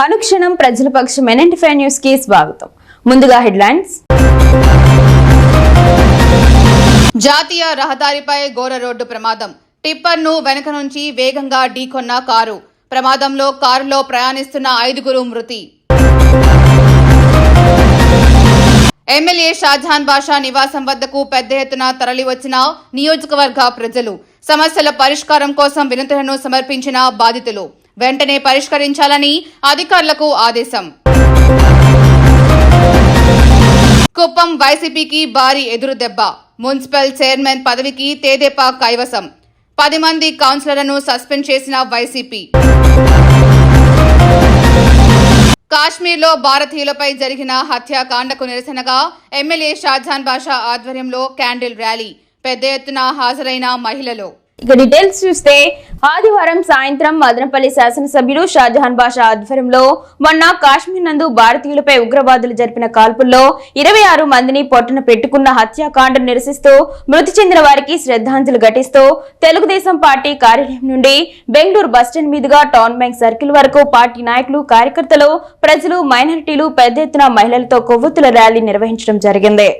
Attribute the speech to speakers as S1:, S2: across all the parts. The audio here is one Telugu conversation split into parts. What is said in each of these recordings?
S1: అనుక్షణం ప్రజల పక్షం ఎన్ఎంటిఫై న్యూస్కి స్వాగతం. ముందుగా హెడ్లైన్స్.
S2: జాతీయ రహదారిపై ఘోర రోడ్డు ప్రమాదం. టిప్పర్ను వెనక నుంచి వేగంగా ఢీకొన్న కారు. ప్రమాదంలో కారులో ప్రయాణిస్తున్న ఐదుగురు మృతి. ఎమ్మెల్యే షాజహాన్ బాషా నివాసం వద్దకు పెద్ద ఎత్తున తరలివచ్చిన నియోజకవర్గ ప్రజలు. సమస్యల పరిష్కారం కోసం వినతులను సమర్పించిన బాధితులు. వెంటనే పరిష్కరించాలని అధికారులకు ఆదేశం. కుప్పం వైసీపీకి భారీ ఎదురుదెబ్బ మున్సిపల్ చైర్మన్ పదవికి తేదేపా కైవసం. పది మంది కౌన్సిలర్లను సస్పెండ్ చేసిన వైసీపీ. కాశ్మీర్లో భారతీయులపై జరిగిన హత్యాకాండకు నిరసనగా ఎమ్మెల్యే షాజహాన్ బాషా ఆధ్వర్యంలో క్యాండిల్ ర్యాలీ. పెద్ద ఎత్తున హాజరైన మహిళలు.
S1: ఇక డీటెయిల్స్ చూస్తే ఆదివారం సాయంత్రం మదనపల్లి శాసనసభ్యుడు షాజహాన్ బాషా ఆధ్వర్యంలో మొన్న కాశ్మీర్ నందు భారతీయులపై ఉగ్రవాదులు జరిపిన కాల్పుల్లో ఇరవై ఆరు మందిని పొట్టన పెట్టుకున్న హత్యాకాండను నిరసిస్తూ మృతి చెందిన వారికి శ్రద్ధాంజలి ఘటిస్తూ తెలుగుదేశం పార్టీ కార్యాలయం నుండి బెంగళూరు బస్టాండ్ మీదుగా టౌన్ బ్యాంక్ సర్కిల్ వరకు పార్టీ నాయకులు కార్యకర్తలు ప్రజలు మైనారిటీలు పెద్ద ఎత్తున మహిళలతో కొవ్వొత్తుల ర్యాలీ నిర్వహించడం జరిగింది.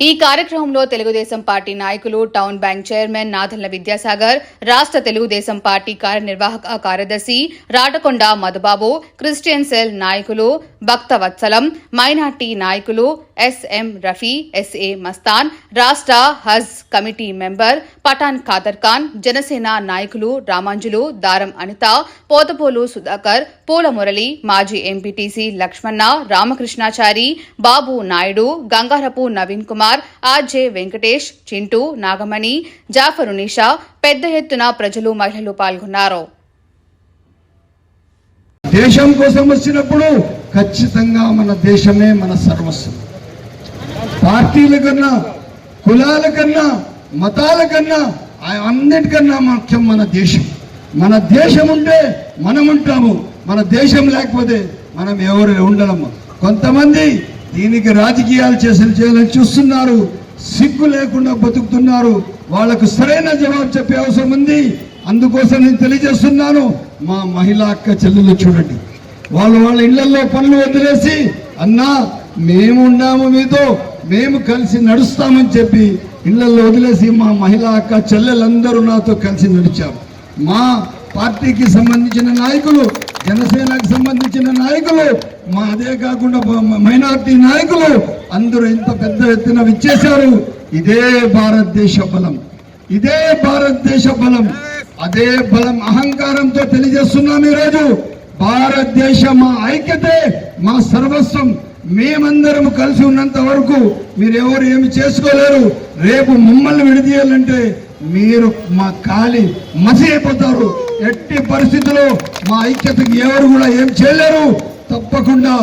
S2: ఈ కార్యక్రమంలో తెలుగుదేశం పార్టీ నాయకులు town bank chairman Nathalla Vidyasagar రాష్ట్ర తెలుగుదేశం పార్టీ కార్యనిర్వాహక కార్యదర్శి రాటకొండ మధుబాబు క్రిస్టియన్ సెల్ నాయకులు భక్తవత్సలం మైనార్టీ నాయకులు ఎస్ఎం రఫీ ఎస్ఏ మస్తాన్ రాష్ట్ర Haj committee member Pathan Khader Khan Janasena నాయకులు రామాంజులు దారం అనిత పోతపోలు సుధాకర్ పూల మురళి మాజీ ఎంపీటీసీ లక్ష్మణ రామకృష్ణాచారి బాబు నాయుడు గంగారపు నవీన్ కుమార్ ఆర్జే వెంకటేష్ చింటూ నాగమణి జాఫరు నిషా పెద్ద ఎత్తున ప్రజలు మహిళలు పాల్గొన్నారు.
S3: దేశం కోసం వచ్చినప్పుడు ఖచ్చితంగా మన దేశమే మన సర్వస్వం. పార్టీల కన్నా కులాల కన్నా మతాల కన్నా ఆ అన్నిటికన్నా ముఖ్యం మన దేశం. మన దేశం ఉంటే మనం ఉంటాము. మన దేశం లేకపోతే మనం ఎవరు ఉండలేము. కొంతమంది దీనికి రాజకీయాలు చేసిన చేయాలని చూస్తున్నారు. సిగ్గు లేకుండా బతుకుతున్నారు. వాళ్ళకు సరైన జవాబు చెప్పే అవసరం ఉంది. అందుకోసం నేను తెలియజేస్తున్నాను మా మహిళా అక్క చెల్లెలు చూడండి. వాళ్ళు వాళ్ళ ఇళ్ళలో పనులు వదిలేసి అన్నా మేము ఉన్నాము మీతో మేము కలిసి నడుస్తామని చెప్పి ఇళ్ళలో వదిలేసి మా మహిళా అక్క చెల్లెలందరూ నాతో కలిసి నడిచారు. మా పార్టీకి సంబంధించిన నాయకులు జనసేనకు సంబంధించిన నాయకులు మా అదే కాకుండా మ- మైనార్టీ నాయకులు అందరూ ఇంత పెద్ద ఎత్తున విచ్చేశారు. ఇదే భారతదేశ బలం. ఇదే భారతదేశ బలం. అదే బలం అహంకారంతో తెలియజేస్తున్నాం ఈరోజు. భారతదేశ మా ఐక్యతే మా సర్వస్వం. మేమందరం కలిసి ఉన్నంత వరకు మీరెవరు ఏమి చేసుకోలేరు? రేపు మమ్మల్ని విడదీయాలంటే మీరు మా కాలి మసి అయిపోతారు. ఎట్టి పరిస్థితుల్లో మా ఐక్యతకి ఎవరు కూడా ఏం చేయలేరు. తప్పకుండా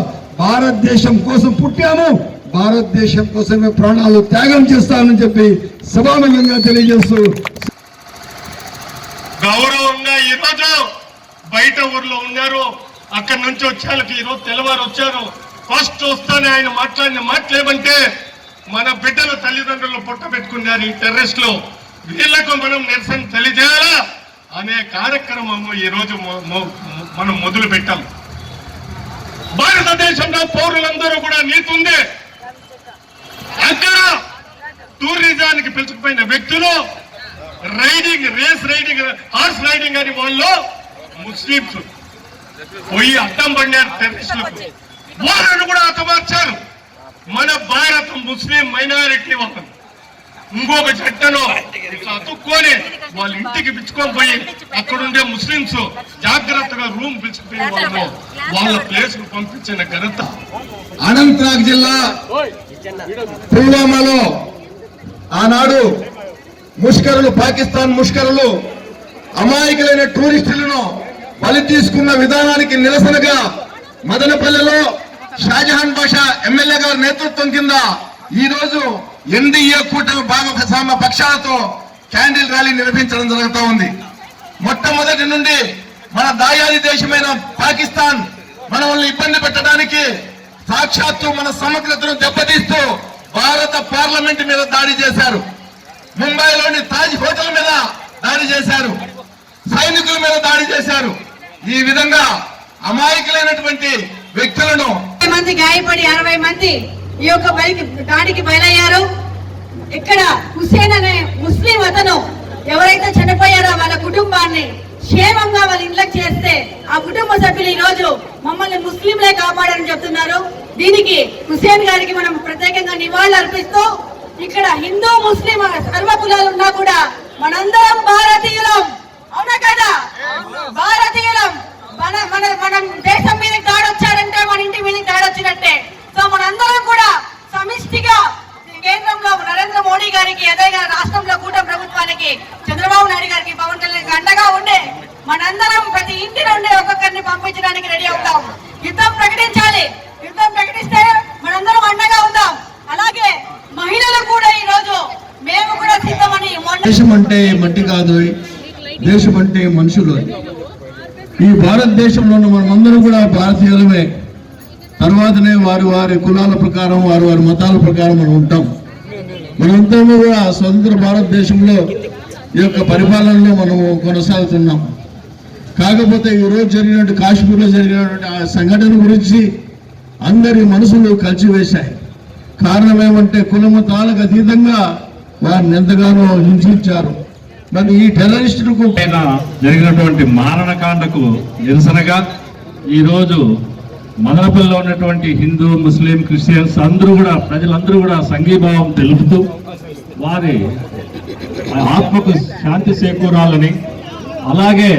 S3: భారతదేశం కోసం పుట్టాము. భారతదేశం కోసమే ప్రాణాలు త్యాగం చేస్తామని చెప్పి సభాముఖంగా తెలియజేస్తూ
S4: గౌరవంగా ఈరోజు బయట ఊర్లో ఉన్నారు. అక్కడి నుంచి వచ్చేళ్ళకి ఈరోజు తెల్లవారు వచ్చారు. ఫస్ట్ వస్తానే ఆయన మాట్లాడిన మాటలేమంటే మన బిడ్డలు తల్లిదండ్రులు పుట్టబెట్టుకున్నారు ఈ టెర్రస్లో వీళ్ళకు మనం నిరసన తెలియజేయాలా? అనే కార్యక్రమం ఈ రోజు మనం మొదలు పెట్టాం. భారతదేశంలో పౌరులందరూ కూడా నీతి ఉంది. అక్కడ టూరిజానికి పిలుచుకుపోయిన వ్యక్తులు riding race riding horse riding అని వాళ్ళు ముస్లింస్ పోయి అడ్డం పడినారు టెర్రరిస్టులకు. వాళ్ళను కూడా హతమార్చారు మన భారత ముస్లిం మైనారిటీ వాళ్ళు ఇంకొక చట్టను అతుక్కొని వాళ్ళ ఇంటికి పిచ్చుకొని పోయి అక్కడ ఉండే ముస్లింస్ జాగ్రత్తగా రూమ్ పిచ్చుకుపోయి వాళ్ళు వాళ్ళ ప్లేస్కు పంపించిన ఘనత.
S3: అనంతనాగ్ జిల్లా పుల్వామాలో ఆనాడు ముష్కరులు పాకిస్తాన్ ముష్కరులు అమాయకులైన టూరిస్టులను బలి తీసుకున్న విధానానికి నిరసనగా మదనపల్లెలో షాజహాన్ బాషా ఎమ్మెల్యే గారి నేతృత్వం కింద ఈ రోజు ఎన్డీఏ కూటమి భాగస్వామ్య పక్షాలతో క్యాండిల్ ర్యాలీ నిర్వహించడం జరుగుతూ ఉంది. మొట్టమొదటి నుండి మన దాయాది దేశమైన పాకిస్తాన్ మనల్ని ఇబ్బంది పెట్టడానికి సాక్షాత్తు మన సమగ్రతను దెబ్బతీస్తూ భారత పార్లమెంట్ మీద దాడి చేశారు. ముంబైలోని తాజ్ హోటల్ మీద దాడి చేశారు. సైనికుల మీద దాడి చేశారు. ఈ విధంగా
S5: అమాయకులైనటువంటి వ్యక్తులను
S6: మంది గాయపడి అరవై మంది ఈ యొక్క బైక్ దాడికి బయలయ్యారు. ఇక్కడ హుసేన్ అనే ముస్లిం అతను ఎవరైతే చనిపోయారో వాళ్ళ కుటుంబాన్ని క్షేమంగా వాళ్ళ ఇళ్ళకి చేస్తే ఆ కుటుంబ సభ్యులు ఈ రోజు మమ్మల్ని ముస్లింలే కాపాడని చెప్తున్నారు. దీనికి హుసేన్ గారికి మనం ప్రత్యేకంగా నివాళులు అర్పిస్తూ ఇక్కడ హిందూ ముస్లిం సర్వ కులాలు ఉన్నా కూడా మనందరం భారతీయులం. అవునా కదా? భారతీయులం. మన మన మనం దేశం మీద దాడొచ్చారంటే మన ఇంటి మీద దాడొచ్చినట్టే. సో మనందరం కూడా సమిష్టిగా కేంద్రంలో నరేంద్ర మోడీ గారికి అదేగా రాష్ట్రంలో కూటమి ప్రభుత్వానికి చంద్రబాబు నాయుడు గారికి పవన్ కళ్యాణ్ అండగా ఉండే మనందరం ప్రతి ఇంటి నుండి ఒక్కొక్కరిని పంపించడానికి రెడీ అవుతాం. యుద్ధం ప్రకటించాలి. యుద్ధం ప్రకటిస్తే మనందరం అండగా ఉందాం. అలాగే మహిళలు కూడా ఈ రోజు మేము కూడా సిద్ధమని
S3: దేశం అంటే మట్టి కాదు దేశం అంటే మనుషులు ఈ భారతదేశంలో ఉన్న మనమందరం కూడా భారతీయులమే. తర్వాతనే వారి వారి కులాల ప్రకారం వారి వారి మతాల ప్రకారం మనం ఉంటాం. మనంతా కూడా స్వతంత్ర భారతదేశంలో ఈ యొక్క పరిపాలనలో మనము కొనసాగుతున్నాం. కాకపోతే ఈ రోజు కాశ్మీర్లో జరిగినటువంటి ఆ సంఘటన గురించి అందరి మనసులు కలిసివేశాయి. కారణం ఏమంటే కులమతాలకు అతీతంగా వారిని ఎంతగానో హింసించారు. మరి ఈ టెర్రరిస్టులకు
S7: పైన జరిగినటువంటి మారణకాండకు నిరసనగా ఈరోజు మదనపల్లిలో ఉన్నటువంటి హిందూ ముస్లిం క్రిస్టియన్స్ అందరూ కూడా ప్రజలందరూ కూడా సంఘీభావం తెలుపుతూ వారి ఆత్మకు శాంతి చేకూరాలని అలాగే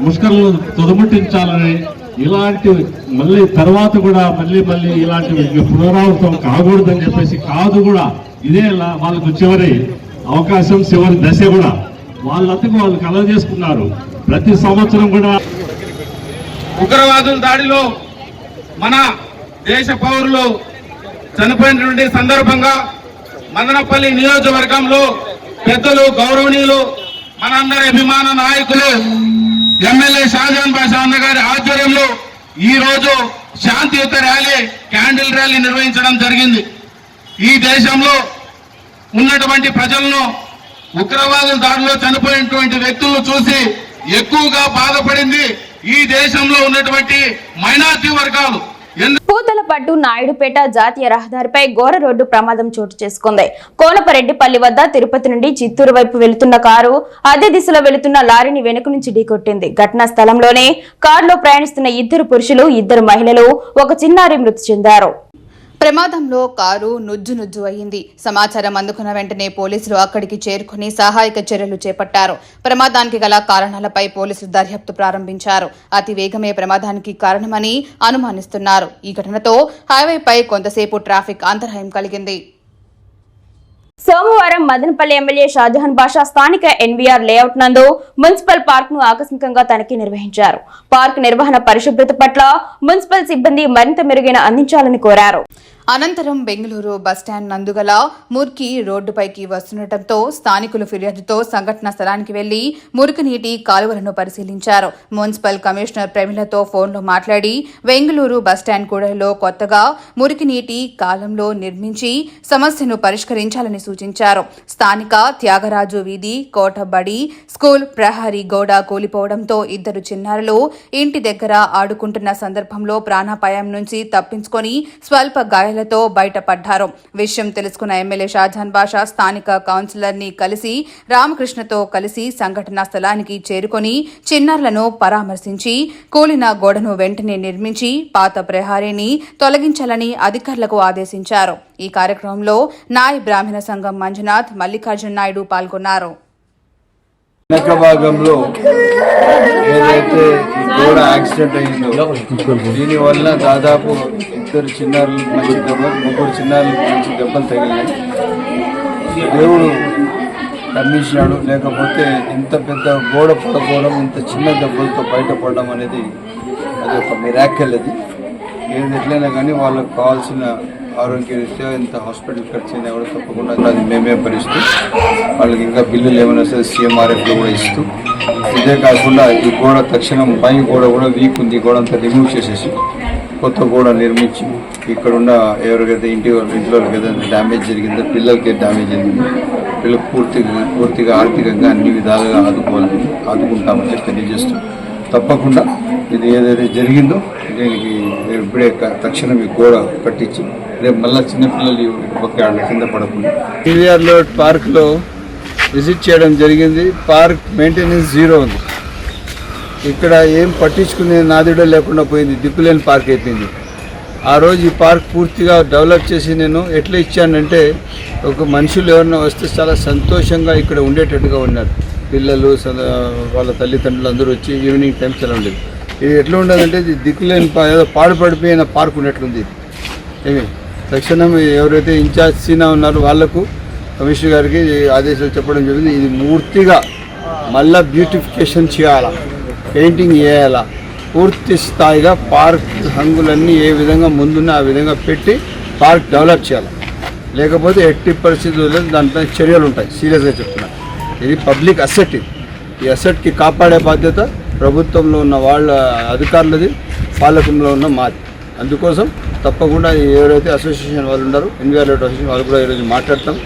S7: ముష్కర్లు తొదముట్టించాలని ఇలాంటి మళ్ళీ తర్వాత కూడా మళ్ళీ మళ్ళీ ఇలాంటివి పునరావృతం కాకూడదని చెప్పేసి కాదు కూడా. ఇదే లా- వాళ్ళకు చివరి అవకాశం చివరి దశ కూడా. వాళ్ళంతకు వాళ్ళు కలవ చేసుకున్నారు. ప్రతి సంవత్సరం కూడా
S5: ఉగ్రవాదుల దాడిలో మన దేశ పౌరులు చనిపోయినటువంటి సందర్భంగా మదనపల్లి నియోజకవర్గంలో పెద్దలు గౌరవనీయులు మనందరి అభిమాన నాయకులు ఎమ్మెల్యే షాజాన్ బాషా అన్న గారి ఆధ్వర్యంలో ఈ రోజు శాంతియుత ర్యాలీ క్యాండిల్ ర్యాలీ నిర్వహించడం జరిగింది. ఈ దేశంలో ఉన్నటువంటి ప్రజలను ఉగ్రవాదుల దాడిలో చనిపోయినటువంటి వ్యక్తులను చూసి ఎక్కువగా బాధపడింది ఈ దేశంలో ఉన్నటువంటి మైనార్టీ వర్గాలు.
S1: పూతలపట్టు నాయుడుపేట జాతీయ రహదారిపై ఘోర రోడ్డు ప్రమాదం చోటు చేసుకుంది. కోనపరెడ్డిపల్లి వద్ద తిరుపతి నుండి చిత్తూరు వైపు వెళుతున్న కారు అదే దిశలో వెళుతున్న లారీని వెనుక నుంచి ఢీకొట్టింది. ఘటనా స్థలంలోనే కారులో ప్రయాణిస్తున్న ఇద్దరు పురుషులు ఇద్దరు మహిళలు ఒక చిన్నారి మృతి చెందారు.
S2: ప్రమాదంలో కారు నుజ్జు నుజ్జు అయింది. సమాచారం అందుకున్న వెంటనే పోలీసులు అక్కడికి చేరుకుని సహాయక చర్యలు చేపట్టారు. ప్రమాదానికి గల కారణాలపై పోలీసులు దర్యాప్తు ప్రారంభించారు. అతి వేగమే ప్రమాదానికి కారణమని అనుమానిస్తున్నారు. ఈ ఘటనతో హైవేపై కొంతసేపు ట్రాఫిక్ అంతరాయం కలిగింది.
S1: సోమవారం మదనపల్లి ఎమ్మెల్యే షాజహాన్ బాషా స్థానిక ఎన్వీఆర్ లేఅవుట్ నందు మున్సిపల్ పార్క్ను ఆకస్మికంగా తనిఖీ నిర్వహించారు. పార్క్ నిర్వహణ పరిశుభ్రత పట్ల మున్సిపల్ సిబ్బంది మరింత మెరుగైన అందించాలని కోరారు.
S2: అనంతరం బెంగళూరు బస్టాండ్ నందుగల మురికి రోడ్డుపైకి వస్తుండటంతో స్థానికులు ఫిర్యాదుతో సంఘటన స్థలానికి వెళ్ళి మురికి నీటి కాలువలను పరిశీలించారు. మున్సిపల్ కమిషనర్ ప్రమిళతో ఫోన్లో మాట్లాడి బెంగళూరు బస్టాండ్ కూడలిలో కొత్తగా మురికి నీటి కాలంలో నిర్మించి సమస్యను పరిష్కరించాలని సూచించారు. స్థానిక త్యాగరాజు వీధి కోటబడి స్కూల్ ప్రహరీ గోడ కూలిపోవడంతో ఇద్దరు చిన్నారులు ఇంటి దగ్గర ఆడుకుంటున్న సందర్భంలో ప్రాణాపాయం నుంచి తప్పించుకొని స్వల్ప గాయాలతో బయటపడ్డారు. విషయం తెలుసుకున్న ఎమ్మెల్యే షాజహాన్ బాషా స్థానిక కౌన్సిలర్ని కలిసి రామకృష్ణతో కలిసి సంఘటనా స్థలానికి చేరుకొని చిన్నారులను పరామర్శించి కూలిన గోడను వెంటనే నిర్మించి పాత ప్రహారీని తొలగించాలని అధికారులకు ఆదేశించారు. ఈ కార్యక్రమంలో నాయ్ బ్రాహ్మణ సంఘం మంజునాథ్ మల్లికార్జున నాయుడు పాల్గొన్నారు.
S8: వెనక భాగంలో ఏదైతే ఈ గోడ యాక్సిడెంట్ అయిందో దీనివల్ల దాదాపు ఇద్దరు చిన్నారులకు మంచి దెబ్బలు ముగ్గురు చిన్నారులకు మంచి దెబ్బలు తగిలినాయి. దేవుడు కర్మించినాడు లేకపోతే ఇంత పెద్ద గోడ పడకపోవడం ఇంత చిన్న దెబ్బలతో బయటపడడం అనేది అది ఒక మిరాకెల్ అది. ఏది ఎట్లయినా కానీ వాళ్ళకు కావాల్సిన ఆరోగ్య రీత్యా ఇంత హాస్పిటల్ ఖర్చు అయినా కూడా తప్పకుండా అది మేమే భరిస్తూ వాళ్ళకి ఇంకా బిల్లులు ఏమైనా సరే సీఎంఆర్ఎఫ్లో కూడా ఇస్తూ ఇదే కాకుండా ఈ గోడ తక్షణం పై గోడ కూడా వీక్ ఉంది. గోడ అంతా రిమూవ్ చేసేసి కొత్త గోడ నిర్మించి ఇక్కడున్న ఎవరికైతే ఇంటి ఇంట్లో వాళ్ళకైతే డ్యామేజ్ జరిగిందో పిల్లలకి డ్యామేజ్ జరిగింది పిల్లలకు పూర్తిగా పూర్తిగా ఆర్థికంగా అన్ని విధాలుగా ఆదుకోవాలని ఆదుకుంటామని చెప్పి తెలియజేస్తూ తప్పకుండా ఇది ఏదైతే జరిగిందో దీనికి ఇప్పుడే తక్షణం ఈ గోడ కట్టించి రేపు మళ్ళీ చిన్నపిల్లలు ఒక కింద పడకుండా. టీవీఆర్లో పార్క్లో విజిట్ చేయడం జరిగింది. పార్క్ మెయింటెనెన్స్ జీరో ఉంది. ఇక్కడ ఏం పట్టించుకునే నాదుడే లేకుండా పోయింది. దిక్కులేని పార్క్ అయిపోయింది. ఆ రోజు ఈ పార్క్ పూర్తిగా డెవలప్ చేసి నేను ఎట్లా ఇచ్చానంటే ఒక మనుషులు ఎవరైనా వస్తే చాలా సంతోషంగా ఇక్కడ ఉండేటట్టుగా ఉన్నారు. పిల్లలు వాళ్ళ తల్లిదండ్రులు అందరూ వచ్చి ఈవినింగ్ టైం చాలా ఉండేది ఇది ఎట్లా ఉండదంటే ఇది దిక్కులేని ఏదో పాడుపడిపోయిన పార్క్ ఉన్నట్లుంది. ఇది ఏమి? తక్షణం ఎవరైతే ఇన్ఛార్జ్ సీనా ఉన్నారో వాళ్ళకు కమిషనర్ గారికి ఆదేశాలు చెప్పడం జరిగింది. ఇది పూర్తిగా మళ్ళా బ్యూటిఫికేషన్ చేయాలా? పెయింటింగ్ చేయాలా? పూర్తి స్థాయిగా పార్క్ హంగులన్నీ ఏ విధంగా ముందున్న ఆ విధంగా పెట్టి పార్క్ డెవలప్ చేయాలి? లేకపోతే ఎట్టి పరిస్థితుల్లో దాంట్లో చర్యలు ఉంటాయి సీరియస్గా చెప్తున్నాను ఇది పబ్లిక్ అసెట్. ఇది ఈ అసెట్కి కాపాడే బాధ్యత ప్రభుత్వంలో ఉన్న వాళ్ళ అధికారులది పాలకంలో ఉన్న మాది. అందుకోసం తప్పకుండా ఎవరైతే అసోసియేషన్ వాళ్ళు ఉన్నారో ఎన్విఆర్ఎల్ అసోసియేషన్ వాళ్ళు కూడా ఈరోజు మాట్లాడతాం.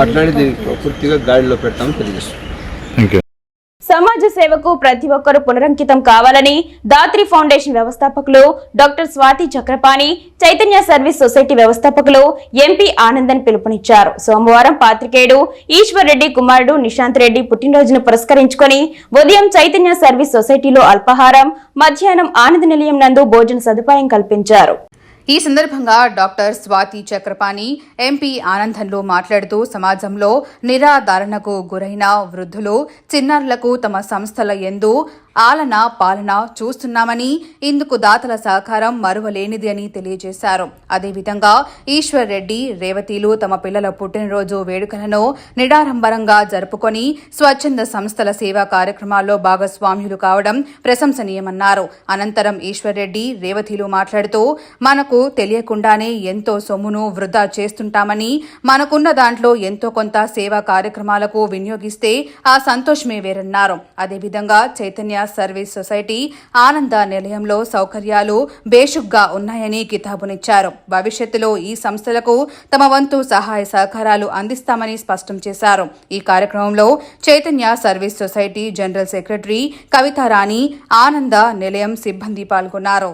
S8: మాట్లాడి దీనికి పూర్తిగా గాడిలో పెడతామని తెలియజేస్తాం
S1: సమాజ సేవకు ప్రతి ఒక్కరూ పునరంకితం కావాలని దాత్రి ఫౌండేషన్ వ్యవస్థాపకులు doctor Swathi Chakrapani Chaitanya service society వ్యవస్థాపకులు ఎంపీ ఆనందన్ పిలుపునిచ్చారు. సోమవారం పాత్రికేయుడు ఈశ్వర్ రెడ్డి కుమారుడు నిశాంత్ రెడ్డి పుట్టినరోజును పురస్కరించుకొని ఉదయం చైతన్య సర్వీస్ సొసైటీలో అల్పాహారం మధ్యాహ్నం ఆనంద నిలయం నందు భోజన సదుపాయం కల్పించారు.
S2: ఈ సందర్భంగా డాక్టర్ స్వాతి చక్రపాణి ఎంపీ ఆనందంలో మాట్లాడుతూ సమాజంలో నిరాధారణకు గురైన వృద్ధులు చిన్నారులకు తమ సంస్థల ఎందు ఆలన పాలన చూస్తున్నామని ఇందుకు దాతల సహకారం మరువలేనిది అని తెలియజేశారు. అదేవిధంగా ఈశ్వర్ రెడ్డి రేవతీలు తమ పిల్లల పుట్టినరోజు వేడుకలను నిడారంబరంగా జరుపుకొని స్వచ్ఛంద సంస్థల సేవా కార్యక్రమాల్లో భాగస్వామ్యులు కావడం ప్రశంసనీయమన్నారు. అనంతరం ఈశ్వర్ రెడ్డి రేవతీలు మాట్లాడుతూ మనకు తెలియకుండానే ఎంతో సొమ్మును వృధా చేస్తుంటామని మనకున్న దాంట్లో ఎంతో కొంత సేవా కార్యక్రమాలకు వినియోగిస్తే ఆ సంతోషమే వేరన్నారు. అదేవిధంగా చైతన్య సర్వీస్ సొసైటీ ఆనంద నిలయంలో సౌకర్యాలు బేషుగ్గా ఉన్నాయని కితాబునిచ్చారు. భవిష్యత్తులో ఈ సంస్థలకు తమ వంతు సహాయ సహకారాలు అందిస్తామని స్పష్టం చేశారు. ఈ కార్యక్రమంలో Chaitanya service society general secretary Kavitharani Ananda Nilayam సిబ్బంది పాల్గొన్నారు.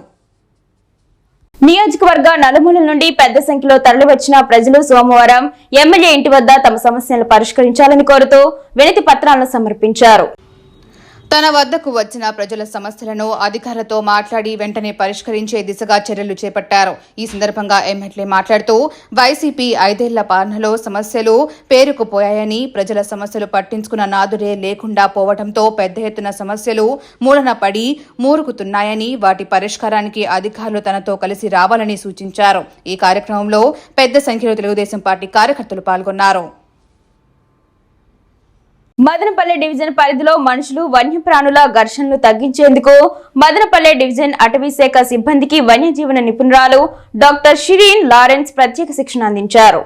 S1: నియోజకవర్గ నలుమూలల నుండి పెద్ద సంఖ్యలో తరలివచ్చిన ప్రజలు సోమవారం ఎమ్మెల్యే ఇంటి వద్ద తమ సమస్యలను పరిష్కరించాలని కోరుతూ వినతి పత్రాలను సమర్పించారు.
S2: తన వద్దకు వచ్చిన ప్రజల సమస్యలను అధికారులతో మాట్లాడి వెంటనే పరిష్కరించే దిశగా చర్యలు చేపట్టారు. ఈ సందర్భంగా ఎమ్మెల్యే మాట్లాడుతూ వైసీపీ ఐదేళ్ళ పాలనలో సమస్యలు పేరుకుపోయాయని ప్రజల సమస్యలు పట్టించుకున్న నాదుడే లేకుండా పోవడంతో పెద్ద ఎత్తున సమస్యలు మూలన పడి మూరుకుతున్నాయని వాటి పరిష్కారానికి అధికారులు తనతో కలిసి రావాలని సూచించారు. ఈ కార్యక్రమంలో పెద్ద సంఖ్యలో తెలుగుదేశం పార్టీ కార్యకర్తలు పాల్గొన్నారు.
S1: మదనపల్లె డివిజన్ పరిధిలో మనుషులు వన్యప్రాణుల ఘర్షణలు తగ్గించేందుకు మదనపల్లె డివిజన్ అటవీ శాఖ సిబ్బందికి వన్యజీవన నిపుణురాలు డాక్టర్ షిరీన్ లారెన్స్ ప్రత్యేక శిక్షణ అందించారు.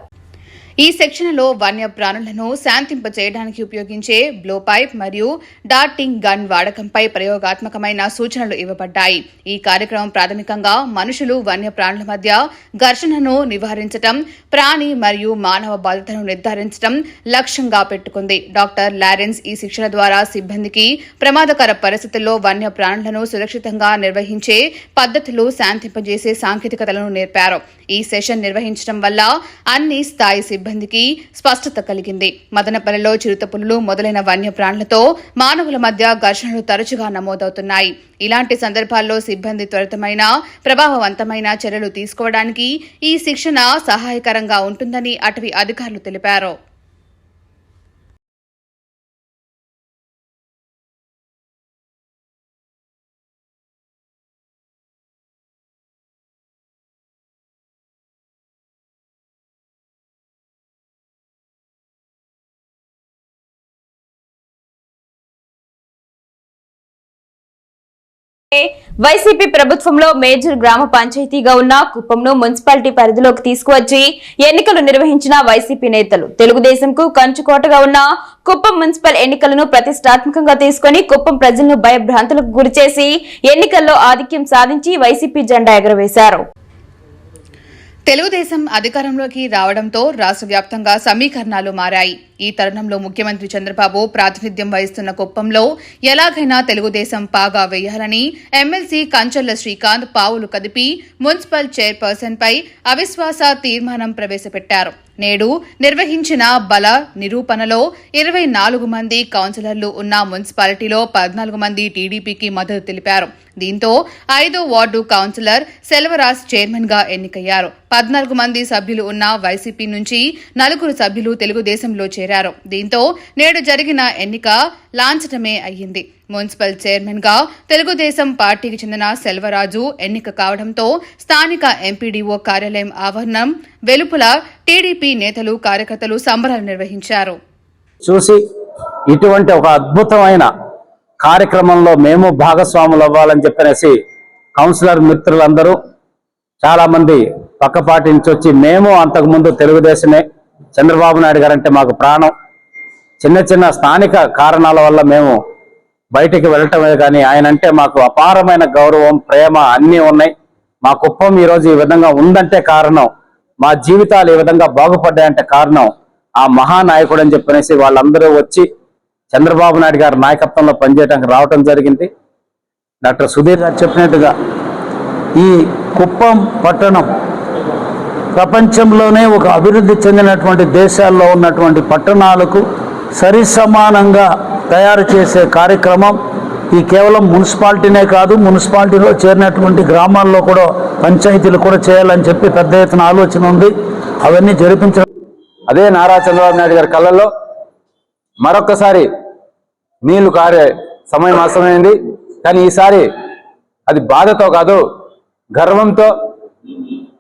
S2: ఈ సెక్షన్లో వన్యప్రాణులను శాంతింపచేయడానికి శాంతింప చేయడానికి ఉపయోగించే బ్లో పైప్ మరియు డార్టింగ్ గన్ వాడకంపై ప్రయోగాత్మకమైన సూచనలు ఇవ్వబడ్డాయి. ఈ కార్యక్రమం ప్రాథమికంగా మనుషులు వన్యప్రాణుల మధ్య ఘర్షణను నివారించడం ప్రాణి మరియు మానవ బాధ్యతను నిర్ధారించడం లక్ష్యంగా పెట్టుకుంది. డాక్టర్ లారెన్స్ ఈ శిక్షణ ద్వారా సిబ్బందికి ప్రమాదకర పరిస్థితుల్లో వన్యప్రాణులను సురక్షితంగా నిర్వహించే పద్ధతులు శాంతింపజేసే సాంకేతికతలను నేర్పారు. ఈ సెషన్ నిర్వహించడం వల్ల అన్ని స్థాయి సిబ్బందికి స్పష్టత కలిగింది. మదనపల్లిలో చిరుతపులు మొదలైన వన్యప్రాణులతో మానవుల మధ్య ఘర్షణలు తరచుగా నమోదవుతున్నాయి. ఇలాంటి సందర్భాల్లో సిబ్బంది త్వరితమైన ప్రభావవంతమైన చర్యలు తీసుకోవడానికి ఈ శిక్షణ సహాయకరంగా ఉంటుందని అటవీ అధికారులు తెలిపారు.
S1: వైసీపీ ప్రభుత్వంలో మేజర్ గ్రామ పంచాయతీగా ఉన్న కుప్పంను మున్సిపాలిటీ పరిధిలోకి తీసుకువచ్చి ఎన్నికలు నిర్వహించిన వైసీపీ నేతలు తెలుగుదేశంకు కంచుకోటగా ఉన్న కుప్పం మున్సిపల్ ఎన్నికలను ప్రతిష్టాత్మకంగా తీసుకుని కుప్పం ప్రజలను భయభ్రాంతులకు గురిచేసి ఎన్నికల్లో ఆధిక్యం సాధించి వైసీపీ జెండా ఎగరవేశారు.
S2: తెలుగుదేశం అధికారంలోకి రావడంతో రాష్ట్ర వ్యాప్తంగా సమీకరణాలు మారాయి. ఈ తరుణంలో ముఖ్యమంత్రి చంద్రబాబు ప్రాతినిధ్యం వహిస్తున్న కుప్పంలో ఎలాగైనా తెలుగుదేశం పాగా వేయాలని ఎమ్మెల్సీ కంచర్ల శ్రీకాంత్ పావులు కదిపి మున్సిపల్ చైర్పర్సన్పై అవిశ్వాస తీర్మానం ప్రవేశపెట్టారు. నేడు నిర్వహించిన బల నిరూపణలో ఇరవై నాలుగు మంది కౌన్సిలర్లు ఉన్న మున్సిపాలిటీలో పద్నాలుగు మంది టీడీపీకి మద్దతు తెలిపారు. దీంతో ఐదో వార్డు కౌన్సిలర్ సెల్వరాజ్ చైర్మన్గా ఎన్నికయ్యారు. పద్నాలుగు మంది సభ్యులు ఉన్న వైసీపీ నుంచి నలుగురు సభ్యులు తెలుగుదేశంలో చేరారు. దీంతో నేడు జరిగిన ఎన్నిక లాంఛనమే అయ్యింది. మున్సిపల్ చైర్మన్గా తెలుగుదేశం పార్టీకి చెందిన సెల్వరాజు ఎన్నిక కావడంతో స్థానిక ఎంపీడీఓ కార్యాలయం ఆవరణం వెలుపల టీడీపీ నేతలు కార్యకర్తలు సంబరాలు నిర్వహించారు.
S9: చూసి ఇటువంటి ఒక అద్భుతమైన కార్యక్రమంలో మేము భాగస్వాములు అవ్వాలని చెప్పనేసి కౌన్సిలర్ మిత్రులందరూ చాలా మంది పక్క పార్టీ నుంచి వచ్చి మేము అంతకుముందు తెలుగుదేశమే చంద్రబాబు నాయుడు గారంటే మాకు ప్రాణం. చిన్న చిన్న స్థానిక కారణాల వల్ల మేము బయటికి వెళ్ళటమే కానీ ఆయన అంటే మాకు అపారమైన గౌరవం ప్రేమ అన్నీ ఉన్నాయి. మా కుప్పం ఈరోజు ఈ విధంగా ఉందంటే కారణం మా జీవితాలు ఈ విధంగా బాగుపడ్డాయంటే కారణం ఆ మహానాయకుడు అని చెప్పనేసి వాళ్ళందరూ వచ్చి చంద్రబాబు నాయుడు గారి నాయకత్వంలో పనిచేయడానికి రావటం జరిగింది. డాక్టర్ సుధీర్ గారు చెప్పినట్టుగా ఈ కుప్పం పట్టణం ప్రపంచంలోనే ఒక అభివృద్ధి చెందినటువంటి దేశాల్లో ఉన్నటువంటి పట్టణాలకు సరి సమానంగా తయారు చేసే కార్యక్రమం ఈ కేవలం మున్సిపాలిటీనే కాదు మున్సిపాలిటీలో చేరినటువంటి గ్రామాల్లో కూడా పంచాయతీలు కూడా చేయాలని చెప్పి పెద్ద ఎత్తున ఆలోచన ఉంది. అవన్నీ జరిపించడం అదే నారా చంద్రబాబు నాయుడు గారి కళ్ళల్లో. మరొక్కసారి నీళ్ళు కారే సమయం అవసరమైంది కానీ ఈసారి అది బాధతో కాదు గర్వంతో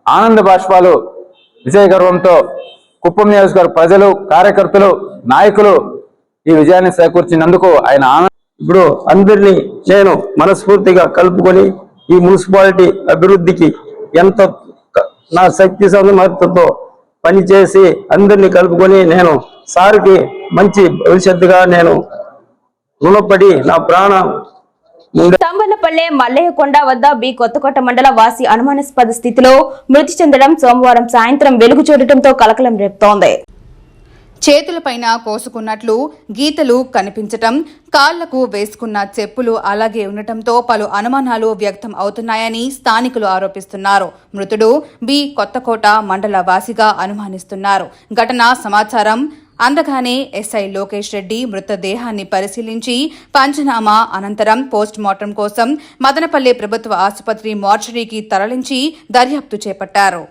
S9: ఆనంద బాష్పాలు విజయ గర్వంతో కుప్పం నియోజకవర్గ ప్రజలు కార్యకర్తలు నాయకులు ఈ విజయాన్ని చేకూర్చినందుకు ఆయన
S10: ఇప్పుడు అందరినీ నేను మనస్ఫూర్తిగా కలుపుకొని ఈ మున్సిపాలిటీ అభివృద్ధికి ఎంత నా శక్తి సమర్థతో పనిచేసి అందరినీ కలుపుకొని నేను సార్కి మంచి భవిష్యత్తుగా నేను రుణపడి నా ప్రాణం
S1: తంబలపల్లె మల్లయ్యకొండ వద్ద బి కొత్తకోట మండల వాసి అనుమానాస్పద స్థితిలో మృతి చెందడం సోమవారం సాయంత్రం వెలుగు చూడటంతో కలకలం రేపుతోంది.
S2: చేతులపైన కోసుకున్నట్లు గీతలు కనిపించటం కాళ్ళకు వేసుకున్న చెప్పులు అలాగే ఉండటంతో పలు అనుమానాలు వ్యక్తం అవుతున్నాయని స్థానికులు ఆరోపిస్తున్నారు. మృతుడు బి. కొత్తకోట మండల వాసిగా అనుమానిస్తున్నారు. ఘటన సమాచారం అందగానే ఎస్ఐ లోకేష్ రెడ్డి మృతదేహాన్ని పరిశీలించి పంచనామా అనంతరం పోస్ట్ మార్టం కోసం మదనపల్లి ప్రభుత్వ ఆసుపత్రి మార్చరీకి తరలించి దర్యాప్తు చేపట్టారు.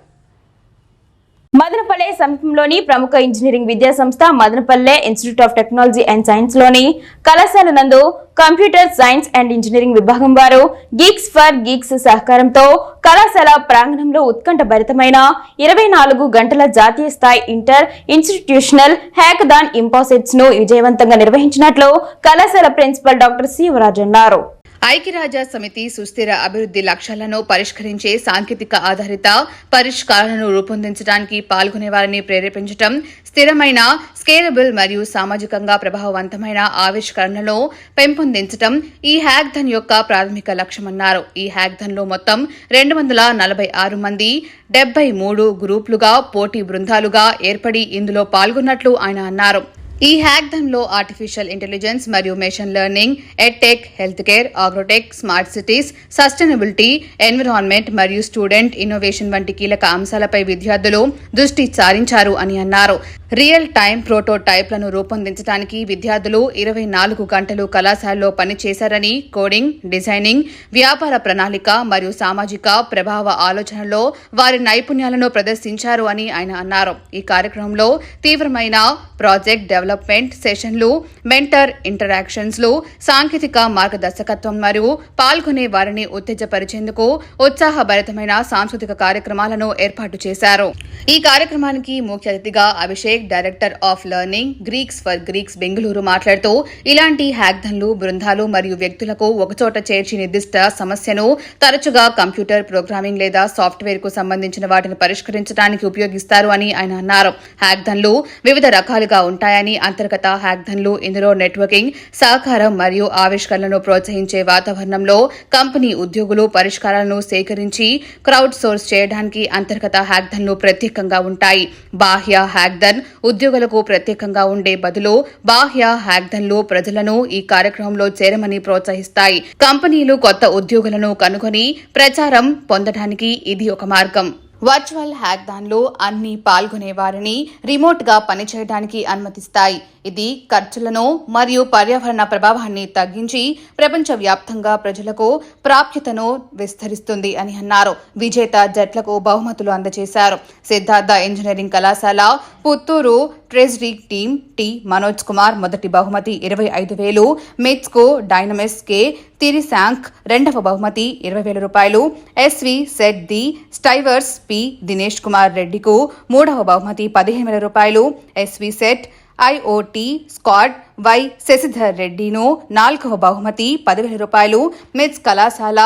S1: మదనపల్లె సమీపంలోని ప్రముఖ ఇంజనీరింగ్ విద్యా సంస్థ Madanapalle institute of technology and సైన్స్లోని కళాశాల నందు కంప్యూటర్ సైన్స్ అండ్ ఇంజనీరింగ్ విభాగం వారు గీక్స్ ఫర్ గీక్స్ సహకారంతో కళాశాల ప్రాంగణంలో ఉత్కంఠ భరితమైన ఇరవై నాలుగు గంటల జాతీయ స్థాయి ఇంటర్ ఇన్స్టిట్యూషనల్ హ్యాకథాన్ ఇంపాసెట్స్ను విజయవంతంగా నిర్వహించినట్లు కళాశాల ప్రిన్సిపల్ డాక్టర్ శివరాజ్ అన్నారు.
S2: ఐక్యరాజ్య సమితి సుస్థిర అభివృద్ధి లక్ష్యాలను పరిష్కరించే సాంకేతిక ఆధారిత పరిష్కారాలను రూపొందించడానికి పాల్గొనే వారిని ప్రేరేపించడం స్థిరమైన స్కేలబుల్ మరియు సామాజికంగా ప్రభావవంతమైన ఆవిష్కరణలను పెంపొందించడం ఈ హ్యాక్థన్ యొక్క ప్రాథమిక లక్ష్యమన్నారు. ఈ హ్యాక్థన్లో మొత్తం రెండు వందల నలభై ఆరు మంది డెబ్బై మూడు గ్రూపులుగా పోటీ బృందాలుగా ఏర్పడి ఇందులో పాల్గొన్నట్లు ఆయన అన్నారు. ఈ హ్యాక్థన్లో ఆర్టిఫిషియల్ ఇంటెలిజెన్స్ మరియు machine learning edtech health care agrotech smart cities sustainability environment మరియు స్టూడెంట్ ఇన్నోవేషన్ వంటి కీలక అంశాలపై విద్యార్థులు దృష్టి సారించారు అని అన్నారు. రియల్ టైం ప్రోటోటైప్లను రూపొందించడానికి విద్యార్థులు ఇరవై నాలుగు గంటలు కళాశాలలో పనిచేశారని కోడింగ్ డిజైనింగ్ వ్యాపార ప్రణాళిక మరియు సామాజిక ప్రభావ ఆలోచనలో వారి నైపుణ్యాలను ప్రదర్శించారు అని ఆయన అన్నారు. ఈ కార్యక్రమంలో తీవ్రమైన ప్రాజెక్ట్ డెవలప్మెంట్ సెషన్లు మెంటర్ ఇంటరాక్షన్స్లు సాంకేతిక మార్గదర్శకత్వం మరియు పాల్గొనే వారిని ఉత్తేజపరిచేందుకు ఉత్సాహభరితమైన సాంస్కృతిక కార్యక్రమాలను ఏర్పాటు చేశారు. ఈ కార్యక్రమానికి ముఖ్య అతిథిగా Abhishek Shaikh director of learning geeks for geeks Bengaluru మాట్లాడుతూ ఇలాంటి హ్యాక్థన్లు బృందాలు మరియు వ్యక్తులకు ఒకచోట చేర్చి నిర్దిష్ట సమస్యను తరచుగా కంప్యూటర్ ప్రోగ్రామింగ్ లేదా సాఫ్ట్వేర్కు సంబంధించిన వాటిని పరిష్కరించడానికి ఉపయోగిస్తారు అని ఆయన అన్నారు. హ్యాక్థన్లు వివిధ రకాలుగా ఉంటాయని అంతర్గత హ్యాక్థన్లు ఇందులో నెట్వర్కింగ్ సహకారం మరియు ఆవిష్కరణలను ప్రోత్సహించే వాతావరణంలో కంపెనీ ఉద్యోగులు పరిష్కారాలను సేకరించి క్రౌడ్ సోర్స్ చేయడానికి అంతర్గత హ్యాక్థన్లు ప్రత్యేకంగా ఉంటాయి. బాహ్య హ్యాక్థన్ ఉద్యోగులకు ప్రత్యేకంగా ఉండే బదులు బాహ్య హ్యాక్థన్లు ప్రజలను ఈ కార్యక్రమంలో చేరమని ప్రోత్సహిస్తాయి. కంపెనీలు కొత్త ఉద్యోగులను కనుగొని ప్రచారం పొందడానికి ఇది ఒక మార్గం. వర్చువల్ హ్యాక్థాన్లు అన్ని పాల్గొనే వారిని రిమోట్గా పనిచేయడానికి అనుమతిస్తాయి. ఇది ఖర్చులను మరియు పర్యావరణ ప్రభావాన్ని తగ్గించి ప్రపంచవ్యాప్తంగా ప్రజలకు ప్రాప్యతను విస్తరిస్తుంది అని అన్నారు. విజేత జట్లకు బహుమతులు అందజేశారు. సిద్ధార్థ ఇంజనీరింగ్ కళాశాల Puttur treasury team T Manoj Kumar మొదటి బహుమతి ఇరవై ఐదు వేలు మెట్స్కో డైనమిస్ కే తిరిశాంక్ రెండవ బహుమతి ఇరవై వేల రూపాయలు SV SET the strivers P Dinesh Kumar రెడ్డికు మూడవ బహుమతి పదిహేను వేల రూపాయలు SV set IoT Scott Y Shashidhar రెడ్డిను నాలుగవ బహుమతి పదివేల రూపాయలు. మిట్స్ కళాశాల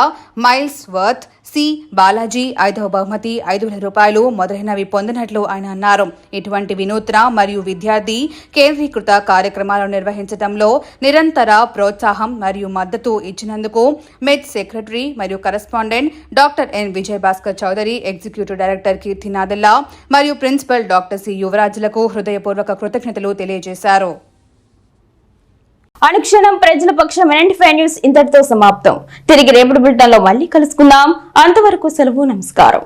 S2: మైల్స్ వర్త్ సి బాలాజీ ఐదవ బహుమతి ఐదు వేల రూపాయలు మొదలైనవి పొందినట్లు ఆయన అన్నారు. ఇటువంటి వినూత్న మరియు విద్యార్థి కేంద్రీకృత కార్యక్రమాలు నిర్వహించడంలో నిరంతర ప్రోత్సాహం మరియు మద్దతు ఇచ్చినందుకు మెట్ సెక్రటరీ మరియు correspondent doctor N Vijay Bhaskar Chowdary executive director కీర్తినాథల్లా మరియు ప్రిన్సిపల్ డాక్టర్ సి యువరాజులకు హృదయపూర్వక కృతజ్ఞతలు తెలియజేశారు.
S1: అనుక్షణం ప్రజల పక్షం ఫైవ్ న్యూస్ ఇంతటితో సమాప్తం. తిరిగి రేపటి బులెటిన్లో మళ్ళీ కలుసుకుందాం. అంతవరకు సెలవు నమస్కారం.